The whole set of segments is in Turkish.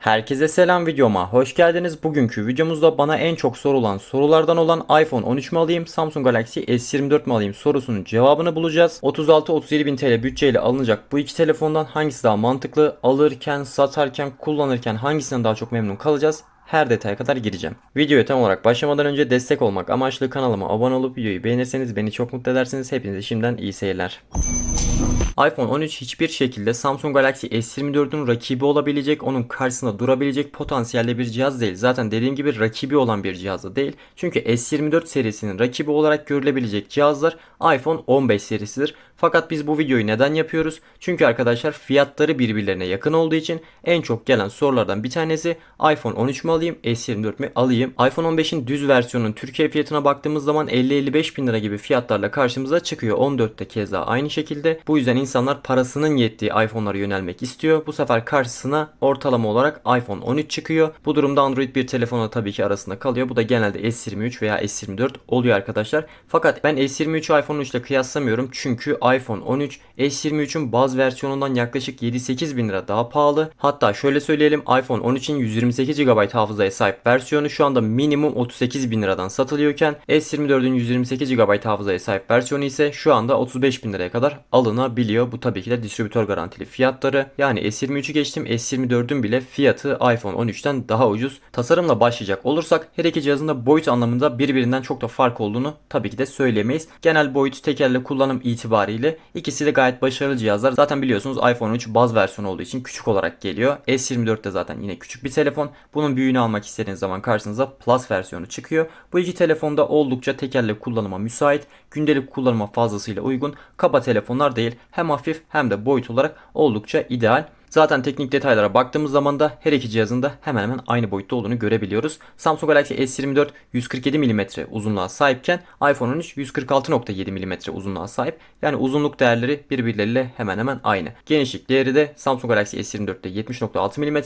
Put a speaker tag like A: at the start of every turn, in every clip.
A: Herkese selam videoma hoş geldiniz. Bugünkü videomuzda bana en çok sorulan sorulardan olan iPhone 13 mi alayım, Samsung Galaxy S24 mi alayım sorusunun cevabını bulacağız. 36-37 bin TL bütçeyle alınacak bu iki telefondan hangisi daha mantıklı, alırken, satarken, kullanırken hangisinden daha çok memnun kalacağız? her detaya kadar gireceğim. Videoya tam olarak başlamadan önce destek olmak amaçlı kanalıma abone olup videoyu beğenirseniz beni çok mutlu edersiniz. Hepinize şimdiden iyi seyirler. iPhone 13 hiçbir şekilde Samsung Galaxy S24'ün rakibi olabilecek, onun karşısında durabilecek potansiyelde bir cihaz değil. Zaten dediğim gibi rakibi olan bir cihaz da değil. Çünkü S24 serisinin rakibi olarak görülebilecek cihazlar iPhone 15 serisidir. Fakat biz bu videoyu neden yapıyoruz? Çünkü arkadaşlar fiyatları birbirlerine yakın olduğu için en çok gelen sorulardan bir tanesi iPhone 13 mü alayım, S24 mi alayım? iPhone 15'in düz versiyonunun Türkiye fiyatına baktığımız zaman 50-55 bin lira gibi fiyatlarla karşımıza çıkıyor. 14'te keza aynı şekilde. Bu yüzden insanlar parasının yettiği iPhone'lara yönelmek istiyor. Bu sefer karşısına ortalama olarak iPhone 13 çıkıyor. Bu durumda Android bir telefonla tabii ki arasında kalıyor. Bu da genelde S23 veya S24 oluyor arkadaşlar. Fakat ben S23'ü iPhone 3 ile kıyaslamıyorum. Çünkü iPhone 13 S23'ün baz versiyonundan yaklaşık 7-8 bin lira daha pahalı. Hatta şöyle söyleyelim iPhone 13'in 128 GB hafızaya sahip versiyonu şu anda minimum 38 bin liradan satılıyorken S24'ün 128 GB hafızaya sahip versiyonu ise şu anda 35 bin liraya kadar alınabiliyor. Bu tabii ki de distribütör garantili fiyatları. Yani S23'ü geçtim S24'ün bile fiyatı iPhone 13'ten daha ucuz. Tasarımla başlayacak olursak her iki cihazın da boyut anlamında birbirinden çok da fark olduğunu tabii ki de söyleyemeyiz. Genel boyut tekerle kullanım itibariyle ikisi de gayet başarılı cihazlar. Zaten biliyorsunuz iPhone 13 baz versiyonu olduğu için küçük olarak geliyor. S24 de zaten yine küçük bir telefon. Bunun büyüğünü almak istediğiniz zaman karşınıza Plus versiyonu çıkıyor. Bu iki telefonda oldukça tekerle kullanıma müsait, gündelik kullanıma fazlasıyla uygun, kaba telefonlar değil. Hem hafif hem de boyut olarak oldukça ideal. Zaten teknik detaylara baktığımız zaman da her iki cihazın da hemen hemen aynı boyutta olduğunu görebiliyoruz. Samsung Galaxy S24 147 mm uzunluğa sahipken iPhone 13 146.7 mm uzunluğa sahip. Yani uzunluk değerleri birbirleriyle hemen hemen aynı. Genişlik değeri de Samsung Galaxy S24'te 70.6 mm,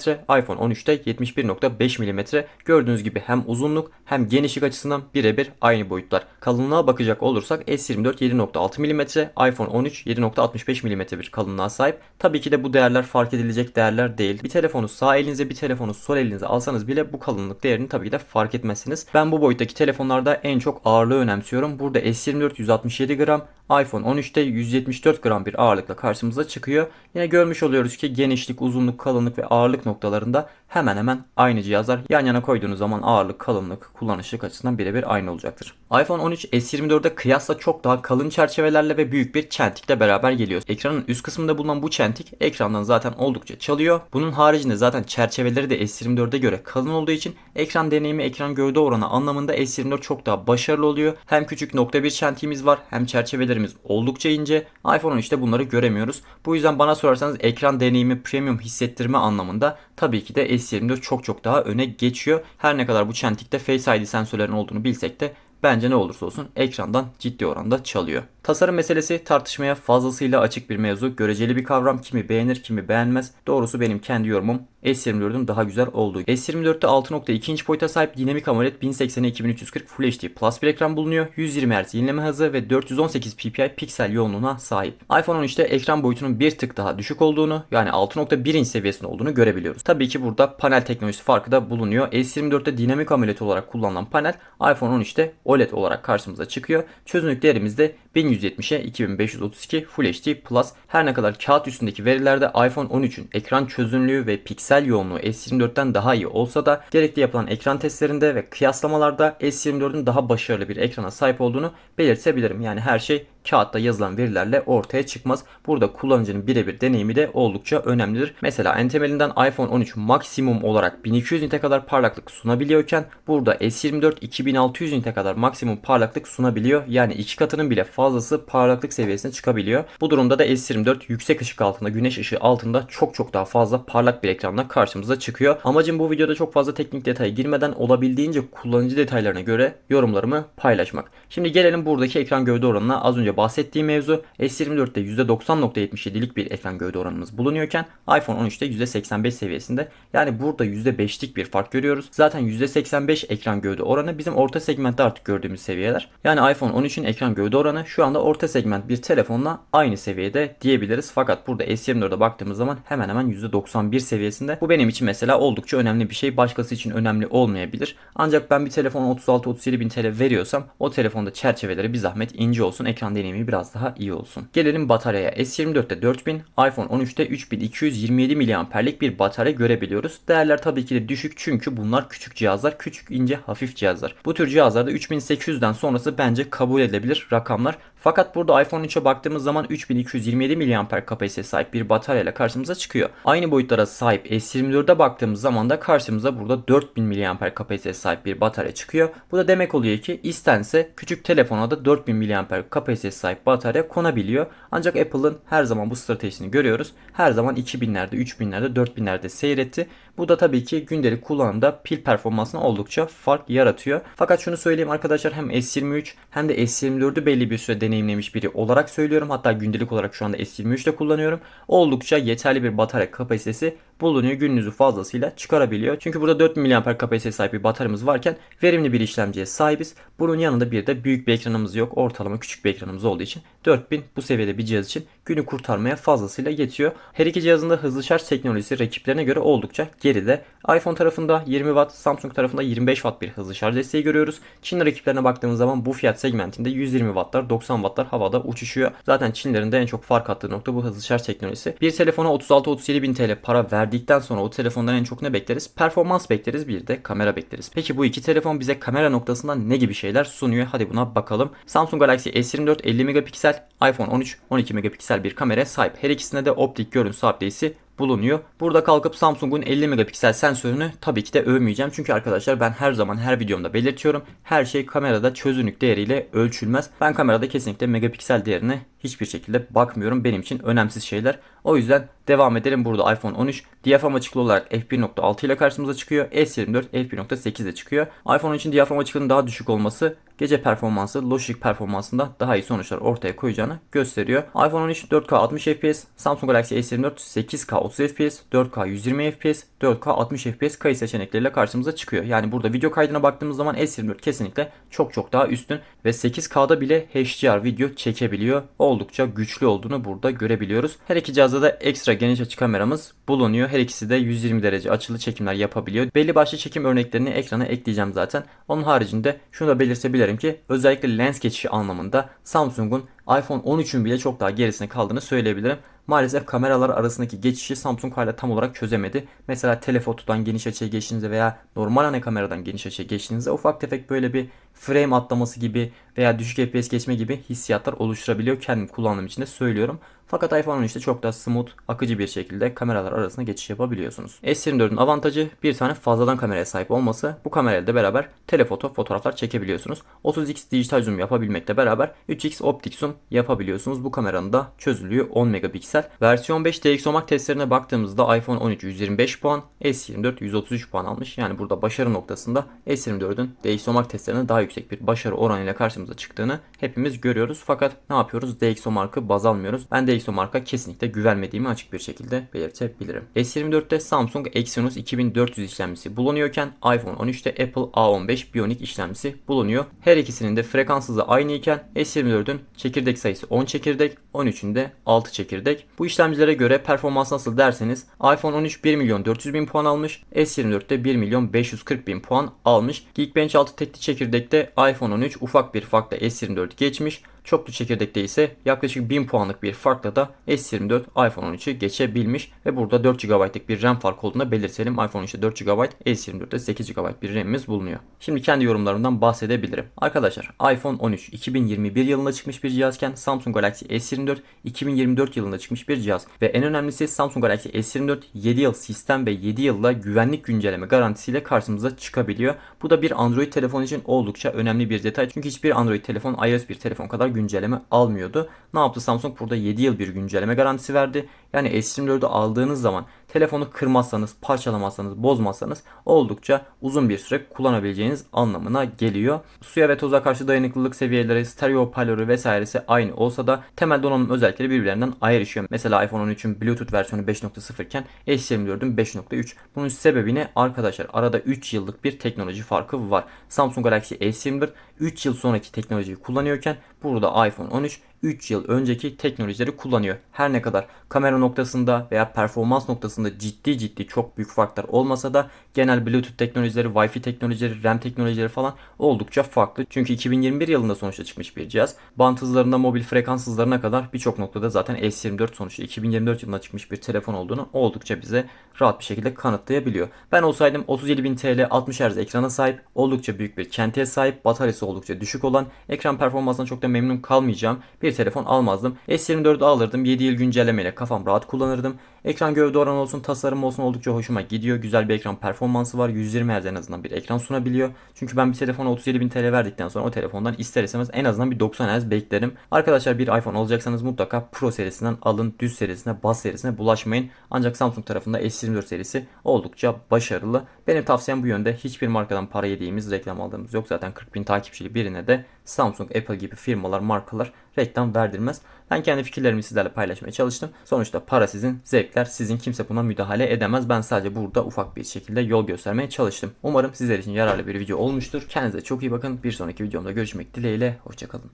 A: iPhone 13'te 71.5 mm. Gördüğünüz gibi hem uzunluk hem genişlik açısından birebir aynı boyutlar. Kalınlığa bakacak olursak S24 7.6 mm, iPhone 13 7.65 mm bir kalınlığa sahip. Tabii ki de bu değerler fark edilecek değerler değil. Bir telefonu sağ elinize bir telefonu sol elinize alsanız bile bu kalınlık değerini tabii ki de fark etmezsiniz. Ben bu boyuttaki telefonlarda en çok ağırlığı önemsiyorum. Burada S24 167 gram, iPhone 13'te 174 gram bir ağırlıkla karşımıza çıkıyor. Yine görmüş oluyoruz ki genişlik, uzunluk, kalınlık ve ağırlık noktalarında hemen hemen aynı cihazlar. Yan yana koyduğunuz zaman ağırlık, kalınlık, kullanışlık açısından birebir aynı olacaktır. iPhone 13 S24'e kıyasla çok daha kalın çerçevelerle ve büyük bir çentikle beraber geliyor. Ekranın üst kısmında bulunan bu çentik ekrandan zaten oldukça çalıyor. Bunun haricinde zaten çerçeveleri de S24'e göre kalın olduğu için ekran deneyimi, ekran gövde oranı anlamında S24 çok daha başarılı oluyor. Hem küçük nokta bir çentiğimiz var hem çerçevelerimiz oldukça ince. iPhone 13'te bunları göremiyoruz. Bu yüzden bana sorarsanız ekran deneyimi premium hissettirme anlamında tabii ki de S24 çok çok daha öne geçiyor. Her ne kadar bu çentikte Face ID sensörlerin olduğunu bilsek de bence ne olursa olsun ekrandan ciddi oranda çalıyor. Tasarım meselesi tartışmaya fazlasıyla açık bir mevzu. Göreceli bir kavram. Kimi beğenir, kimi beğenmez. Doğrusu benim kendi yorumum S24'ün daha güzel olduğu. S24'te 6.2 inç boyuta sahip dinamik AMOLED 1080 2340 Full HD Plus bir ekran bulunuyor. 120 Hz yenileme hızı ve 418 ppi piksel yoğunluğuna sahip. iPhone 13'te ekran boyutunun bir tık daha düşük olduğunu yani 6.1 inç seviyesinde olduğunu görebiliyoruz. Tabii ki burada panel teknolojisi farkı da bulunuyor. S24'te dinamik AMOLED olarak kullanılan panel iPhone 13'te OLED olarak karşımıza çıkıyor. Çözünürlük değerimiz de 1170'e 2532 Full HD Plus. Her ne kadar kağıt üstündeki verilerde iPhone 13'ün ekran çözünürlüğü ve piksel yoğunluğu S24'ten daha iyi olsa da gerekli yapılan ekran testlerinde ve kıyaslamalarda S24'ün daha başarılı bir ekrana sahip olduğunu belirtebilirim. Yani her şey kağıtta yazılan verilerle ortaya çıkmaz. Burada kullanıcının birebir deneyimi de oldukça önemlidir. Mesela en temelinden iPhone 13 maksimum olarak 1200 nite kadar parlaklık sunabiliyorken burada S24 2600 nite kadar maksimum parlaklık sunabiliyor. Yani iki katının bile fazlası parlaklık seviyesine çıkabiliyor. Bu durumda da S24 yüksek ışık altında, güneş ışığı altında çok çok daha fazla parlak bir ekranla karşımıza çıkıyor. Amacım bu videoda çok fazla teknik detaya girmeden olabildiğince kullanıcı detaylarına göre yorumlarımı paylaşmak. Şimdi gelelim buradaki ekran gövde oranına. Az önce bahsettiğim mevzu S24'te %90.77'lik bir ekran gövde oranımız bulunuyorken iPhone 13'te %85 seviyesinde. Yani burada %5'lik bir fark görüyoruz. Zaten %85 ekran gövde oranı bizim orta segmentte artık gördüğümüz seviyeler. Yani iPhone 13'ün ekran gövde oranı şu anda orta segment bir telefonla aynı seviyede diyebiliriz. Fakat burada S24'e baktığımız zaman hemen hemen %91 seviyesinde. Bu benim için mesela oldukça önemli bir şey. Başkası için önemli olmayabilir. Ancak ben bir telefona 36-37 bin TL veriyorsam o telefonda çerçeveleri bir zahmet ince olsun. Ekran deneyimi biraz daha iyi olsun. Gelelim bataryaya. S24'te 4000, iPhone 13'te 3227 mAh'lik bir batarya görebiliyoruz. Değerler tabii ki de düşük çünkü bunlar küçük cihazlar. Küçük, ince, hafif cihazlar. Bu tür cihazlarda 3800'den sonrası bence kabul edilebilir rakamlar. Fakat burada iPhone 3'e baktığımız zaman 3227 mAh kapasiteye sahip bir batarya karşımıza çıkıyor. Aynı boyutlara sahip S24'e baktığımız zaman da karşımıza burada 4000 mAh kapasiteye sahip bir batarya çıkıyor. Bu da demek oluyor ki istense küçük telefona da 4000 mAh kapasiteye sahip batarya konabiliyor. Ancak Apple'ın her zaman bu stratejisini görüyoruz. Her zaman 2000'lerde, 3000'lerde, 4000'lerde seyretti. Bu da tabii ki gündelik kullanımda pil performansına oldukça fark yaratıyor. Fakat şunu söyleyeyim arkadaşlar hem S23 hem de S24'ü belli bir süre deneyimlemiş biri olarak söylüyorum. Hatta gündelik olarak şu anda S23'te kullanıyorum. Oldukça yeterli bir batarya kapasitesi bulunuyor. Gününüzü fazlasıyla çıkarabiliyor. Çünkü burada 4000 mAh kapasiteye sahip bir bataryamız varken verimli bir işlemciye sahibiz. Bunun yanında bir de büyük bir ekranımız yok. Ortalama küçük bir ekranımız olduğu için 4000 bu seviyede bir cihaz için günü kurtarmaya fazlasıyla yetiyor. Her iki cihazın da hızlı şarj teknolojisi rakiplerine göre oldukça geride. iPhone tarafında 20 Watt, Samsung tarafında 25 Watt bir hızlı şarj desteği görüyoruz. Çin rakiplerine baktığımız zaman bu fiyat segmentinde 120 Wattlar, 90 Wattlar havada uçuşuyor. Zaten Çinlerin de en çok fark attığı nokta bu hızlı şarj teknolojisi. Bir telefona 36-37 bin TL para verdikten sonra o telefondan en çok ne bekleriz? Performans bekleriz bir de kamera bekleriz. Peki bu iki telefon bize kamera noktasında ne gibi şeyler sunuyor? Hadi buna bakalım. Samsung Galaxy S24 50 megapiksel, iPhone 13 12 megapiksel bir kameraya sahip. Her ikisinde de optik görüntü update'si bulunuyor. Burada kalkıp Samsung'un 50 megapiksel sensörünü tabii ki de övmeyeceğim. Çünkü arkadaşlar ben her zaman her videomda belirtiyorum. Her şey kamerada çözünürlük değeriyle ölçülmez. Ben kamerada kesinlikle megapiksel değerine hiçbir şekilde bakmıyorum. Benim için önemsiz şeyler. O yüzden devam edelim. Burada iPhone 13 diyafram açıklığı olarak f1.6 ile karşımıza çıkıyor. S24 f1.8 ile çıkıyor. iPhone için diyafram açıklığının daha düşük olması gece performansı, Logitech performansında daha iyi sonuçlar ortaya koyacağını gösteriyor. iPhone 13 4K 60 FPS, Samsung Galaxy S24 8K 30 FPS, 4K 120 FPS, 4K 60 FPS kayıt seçenekleriyle karşımıza çıkıyor. Yani burada video kaydına baktığımız zaman S24 kesinlikle çok çok daha üstün ve 8K'da bile HDR video çekebiliyor. Oldukça güçlü olduğunu burada görebiliyoruz. Her iki cihazda da ekstra geniş açı kameramız bulunuyor. Her ikisi de 120 derece açılı çekimler yapabiliyor. Belli başlı çekim örneklerini ekrana ekleyeceğim zaten. Onun haricinde şunu da belirtebilirim ki özellikle lens geçişi anlamında Samsung'un iPhone 13'ün bile çok daha gerisine kaldığını söyleyebilirim. Maalesef kameralar arasındaki geçişi Samsung hala tam olarak çözemedi. Mesela telefotodan geniş açıya geçtiğinizde veya normal ana kameradan geniş açıya geçtiğinizde ufak tefek böyle bir frame atlaması gibi veya düşük FPS geçme gibi hissiyatlar oluşturabiliyor. Kendim kullandığım için de söylüyorum. Fakat iPhone 13'te çok daha smooth, akıcı bir şekilde kameralar arasında geçiş yapabiliyorsunuz. S24'ün avantajı bir tane fazladan kameraya sahip olması. Bu kamerayla da beraber telefoto fotoğraflar çekebiliyorsunuz. 30x dijital zoom yapabilmekle beraber 3x optik zoom yapabiliyorsunuz. Bu kameranın da çözünürlüğü 10 megapiksel. Versiyon 5 DxOMark testlerine baktığımızda iPhone 13 125 puan, S24 133 puan almış. Yani burada başarı noktasında S24'ün DxOMark testlerine daha yüksek bir başarı oranıyla karşımıza çıktığını hepimiz görüyoruz. Fakat ne yapıyoruz? DxOMark'ı baz almıyoruz. Ben DxOMark'a kesinlikle güvenmediğimi açık bir şekilde belirtebilirim. S24'te Samsung Exynos 2400 işlemcisi bulunuyorken iPhone 13'te Apple A15 Bionic işlemcisi bulunuyor. Her ikisinin de frekans hızı aynı iken S24'ün çekirdek sayısı 10 çekirdek, 13'ün de 6 çekirdek. Bu işlemcilere göre performans nasıl derseniz iPhone 13 1 milyon 400 bin puan almış, S24'te 1 milyon 540 bin puan almış. Geekbench 6 tekli çekirdekte iPhone 13 ufak bir farkla S24 geçmiş. Çoklu çekirdekte ise yaklaşık 1000 puanlık bir farkla da S24 iPhone 13'ü geçebilmiş ve burada 4 GB'lık bir RAM farkı olduğunu belirtelim. iPhone 13'te 4 GB, S24'te 8 GB bir RAM'imiz bulunuyor. Şimdi kendi yorumlarımdan bahsedebilirim. Arkadaşlar iPhone 13 2021 yılında çıkmış bir cihazken Samsung Galaxy S24 2024 yılında çıkmış bir cihaz. Ve en önemlisi Samsung Galaxy S24 7 yıl sistem ve 7 yılda güvenlik güncelleme garantisiyle karşımıza çıkabiliyor. Bu da bir Android telefon için oldukça önemli bir detay. Çünkü hiçbir Android telefon iOS bir telefon kadar güncelleme almıyordu. Ne yaptı Samsung? Burada 7 yıl bir güncelleme garantisi verdi. Yani S24'ü aldığınız zaman telefonu kırmazsanız, parçalamazsanız, bozmazsanız oldukça uzun bir süre kullanabileceğiniz anlamına geliyor. Suya ve toza karşı dayanıklılık seviyeleri, stereo hoparlörü vesairesi aynı olsa da temel donanım özellikleri birbirlerinden ayrışıyor. Mesela iPhone 13'ün Bluetooth versiyonu 5.0 iken S24'ün 5.3. Bunun sebebi ne? Arkadaşlar arada 3 yıllık bir teknoloji farkı var. Samsung Galaxy S24 3 yıl sonraki teknolojiyi kullanıyorken burada iPhone 13 3 yıl önceki teknolojileri kullanıyor. Her ne kadar kamera noktasında veya performans noktasında ciddi ciddi çok büyük farklar olmasa da genel Bluetooth teknolojileri, Wi-Fi teknolojileri, RAM teknolojileri falan oldukça farklı. Çünkü 2021 yılında sonuçta çıkmış bir cihaz. Bant hızlarında mobil frekans hızlarına kadar birçok noktada zaten S24 sonuçta 2024 yılında çıkmış bir telefon olduğunu oldukça bize rahat bir şekilde kanıtlayabiliyor. Ben olsaydım 37.000 TL 60 Hz ekrana sahip, oldukça büyük bir kentiye sahip, bataryası oldukça düşük olan, ekran performansından çok da memnun kalmayacağım bir telefon almazdım. S24'ü alırdım. 7 yıl güncellemeyle kafam rahat kullanırdım. Ekran gövde oranı olsun, tasarım olsun oldukça hoşuma gidiyor. Güzel bir ekran performansı var. 120 Hz en azından bir ekran sunabiliyor. Çünkü ben bir telefona 37.000 TL verdikten sonra o telefondan ister istemez en azından bir 90 Hz beklerim. Arkadaşlar bir iPhone alacaksanız mutlaka Pro serisinden alın. Düz serisine, bas serisine bulaşmayın. Ancak Samsung tarafında S24 serisi oldukça başarılı. Benim tavsiyem bu yönde. Hiçbir markadan para yediğimiz, reklam aldığımız yok. Zaten 40 bin takipçili birine de Samsung, Apple gibi firmalar, markalar reklam verdirmez. Ben kendi fikirlerimi sizlerle paylaşmaya çalıştım. Sonuçta para sizin, zevkler sizin. Kimse buna müdahale edemez. Ben sadece burada ufak bir şekilde yol göstermeye çalıştım. Umarım sizler için yararlı bir video olmuştur. Kendinize çok iyi bakın. Bir sonraki videomda görüşmek dileğiyle. Hoşçakalın.